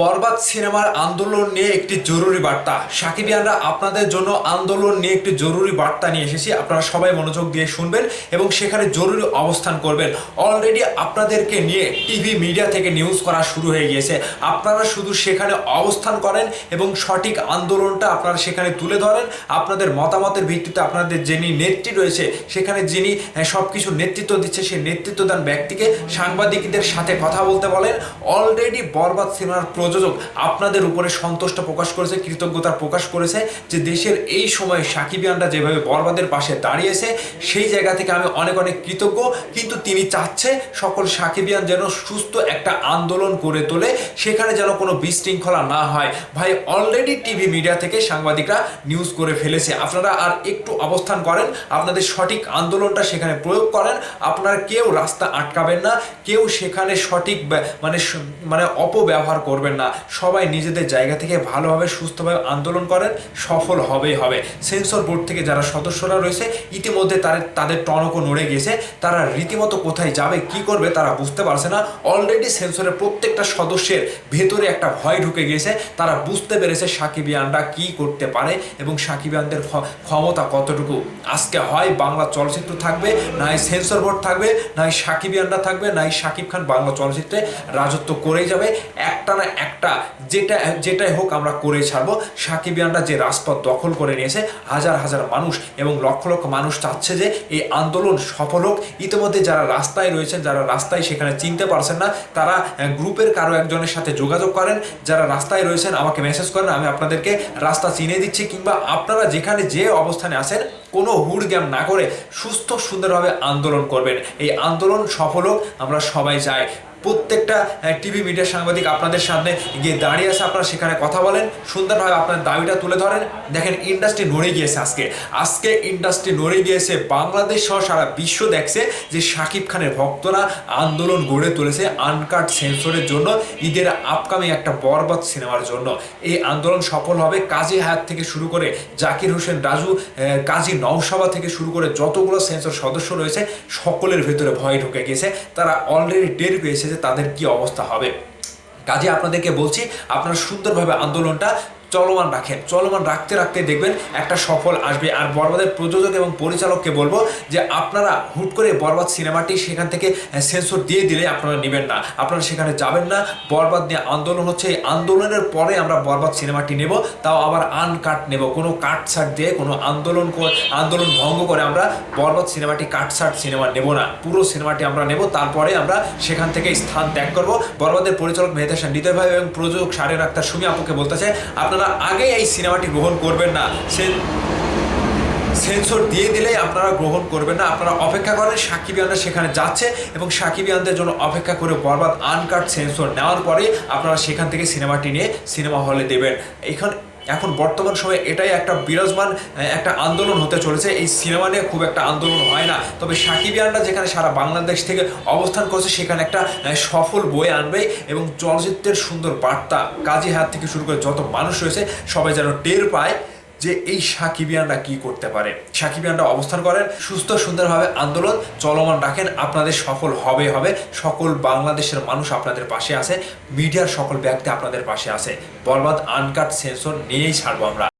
বরবাদ সিনেমার আন্দোলন নিয়ে একটি জরুরি বার্তা। সাকিবিয়ানরা আপনাদের জন্য আন্দোলন নিয়ে একটি জরুরি বার্তা নিয়ে এসেছি। আপনারা সবাই মনোযোগ দিয়ে শুনবেন এবং সেখানে জরুরি অবস্থান করবেন। অলরেডি আপনাদেরকে নিয়ে টিভি মিডিয়া থেকে নিউজ করা শুরু হয়ে গিয়েছে। আপনারা শুধু সেখানে অবস্থান করেন এবং সঠিক আন্দোলনটা আপনারা সেখানে তুলে ধরেন। আপনাদের মতামতের ভিত্তিতে আপনাদের যিনি নেত্রী রয়েছে, সেখানে যিনি সব কিছু নেতৃত্ব দিচ্ছে, সেই নেতৃত্বদান ব্যক্তিকে সাংবাদিকদের সাথে কথা বলতে বলেন। অলরেডি বরবাদ সিনেমার প্রযোজক আপনাদের উপরে সন্তুষ্ট প্রকাশ করেছে, কৃতজ্ঞতা প্রকাশ করেছে যে দেশের এই সময়ে সাকিবিয়ানরা যেভাবে বরবাদের পাশে দাঁড়িয়েছে, সেই জায়গা থেকে আমি অনেক অনেক কৃতজ্ঞ। কিন্তু তিনি চাচ্ছে সকল সাকিবিয়ান যেন সুস্থ একটা আন্দোলন করে তোলে, সেখানে যেন কোনো বিশৃঙ্খলা না হয়। ভাই অলরেডি টিভি মিডিয়া থেকে সাংবাদিকরা নিউজ করে ফেলেছে। আপনারা আর একটু অবস্থান করেন, আপনাদের সঠিক আন্দোলনটা সেখানে প্রয়োগ করেন। আপনারা কেউ রাস্তা আটকাবেন না, কেউ সেখানে সঠিক মানে মানে অপব্যবহার করবেন না। সবাই নিজেদের জায়গা থেকে ভালোভাবে, সুস্থভাবে আন্দোলন করেন, সফল হবেই হবে। সেন্সর বোর্ড থেকে যারা সদস্যরা রয়েছে, ইতিমধ্যে তাদের তাদের টনকও নড়ে গেছে তারা রীতিমতো কোথায় যাবে, কি করবে তারা বুঝতে পারছে না। অলরেডি সেন্সরের প্রত্যেকটা সদস্যের ভেতরে একটা ভয় ঢুকে গিয়েছে। তারা বুঝতে পেরেছে সাকিবিয়ানরা কি করতে পারে এবং সাকিবিয়ানদের ক্ষ- ক্ষমতা কতটুকু। আজকে হয় বাংলা চলচ্চিত্র থাকবে নাই সেন্সর বোর্ড থাকবে নাই সাকিবিয়ানরা থাকবে নাই সাকিব খান বাংলা চলচ্চিত্রে রাজত্ব করেই যাবে। একটা না একটা, যেটা, যেটাই হোক আমরা করে ছাড়বো। সাকিবিয়ানরা যে রাজপথ দখল করে নিয়েছে, হাজার হাজার মানুষ এবং লক্ষ লক্ষ মানুষ চাচ্ছে যে এই আন্দোলন সফল হোক। ইতিমধ্যে যারা রাস্তায় রয়েছেন, যারা রাস্তায় সেখানে চিনতে পারছেন না, তারা গ্রুপের কারও একজনের সাথে যোগাযোগ করেন। যারা রাস্তায় রয়েছেন, আমাকে মেসেজ করেন, আমি আপনাদেরকে রাস্তা চিনে দিচ্ছি, কিংবা আপনারা যেখানে যে অবস্থানে আছেন কোনো হুড়গ্যাম না করে সুস্থ সুন্দরভাবে আন্দোলন করবেন। এই আন্দোলন সফল হোক, আমরা সবাই চাই। প্রত্যেকটা টিভি মিডিয়া সাংবাদিক আপনাদের সামনে গিয়ে দাঁড়িয়ে আছে, আপনারা সেখানে কথা বলেন, সুন্দরভাবে আপনার দাবিটা তুলে ধরেন। দেখেন ইন্ডাস্ট্রি নড়ে গিয়েছে আজকে। আজকে ইন্ডাস্ট্রি নড়ে গিয়েছে, বাংলাদেশ সহ সারা বিশ্ব দেখছে যে শাকিব খানের ভক্তরা আন্দোলন গড়ে তুলেছে আনকাট সেন্সরের জন্য, ঈদের আপকামিং একটা বরবাদ সিনেমার জন্য। এই আন্দোলন সফল হবে, কাজী হায়াত থেকে শুরু করে জাকির হোসেন রাজু কাজী নওশাবা থেকে শুরু করে যতগুলো সেন্সর সদস্য রয়েছে, সকলের ভেতরে ভয় ঢুকে গেছে। তারা অলরেডি টের পেয়েছে যে তাদের কি অবস্থা হবে। কাজে আপনাদেরকে বলছি, আপনারা সুন্দরভাবে আন্দোলনটা চলমান রাখেন। চলমান রাখতে রাখতে দেখবেন একটা সফল আসবে। আর বরবাদের প্রযোজক এবং পরিচালককে বলব যে আপনারা হুট করে বরবাদ সিনেমাটি সেখান থেকে সেন্সর দিয়ে দিলে আপনারা নেবেন না। আপনারা সেখানে যাবেন না। বরবাদ নিয়ে আন্দোলন হচ্ছে। এই আন্দোলনের পরে আমরা বরবাদ সিনেমাটি নেব। তাও আবার আনকাট নেব। কোনো কাটছাট দিয়ে, কোনো আন্দোলন আন্দোলন ভঙ্গ করে আমরা বরবাদ সিনেমাটি কাটছাট সিনেমা নেব না। পুরো সিনেমাটি আমরা নেব। তারপরে আমরা সেখান থেকে স্থান ত্যাগ করব। বরবাদের পরিচালক শাহ, হৃদয় ভাই এবং প্রযোজক সারের আক্তার সুমি আপুকে বলতে চাই, আপনারা আগে এই সিনেমাটি গ্রহণ করবেন না। সে সেন্সর দিয়ে দিলেই আপনারা গ্রহণ করবেন না। আপনারা অপেক্ষা করেন সাকিবিয়ানরা সেখানে যাচ্ছে এবং সাকিবিয়ানদের জন্য অপেক্ষা করে বরবাদ আনকাট সেন্সর নেওয়ার পরে আপনারা সেখান থেকে সিনেমাটি নিয়ে সিনেমা হলে দেবেন। এখানে এখন বর্তমান সময়ে এটাই একটা বিরাজমান একটা আন্দোলন হতে চলেছে। এই সিনেমা নিয়ে খুব একটা আন্দোলন হয় না। তবে সাকিবিয়ানরা যেখানে সারা বাংলাদেশ থেকে অবস্থান করছে, সেখানে একটা সফল বই আনবে এবং চলচ্চিত্রের সুন্দর বার্তা কাজী হাত থেকে শুরু করে যত মানুষ রয়েছে, সবাই যেন টের পায়। যে এই সাকিবিয়ানরা কি করতে পারে। সাকিবিয়ানরা অবস্থান করেন, সুস্থ, সুন্দরভাবে আন্দোলন চলমান রাখেন, আপনাদের সফল হবে হবে। সকল বাংলাদেশের মানুষ আপনাদের পাশে আছে, মিডিয়ার সকল ব্যক্তি আপনাদের পাশে আছে। বরবাদ, আনকাট, সেন্সর নিয়েই ছাড়বো আমরা।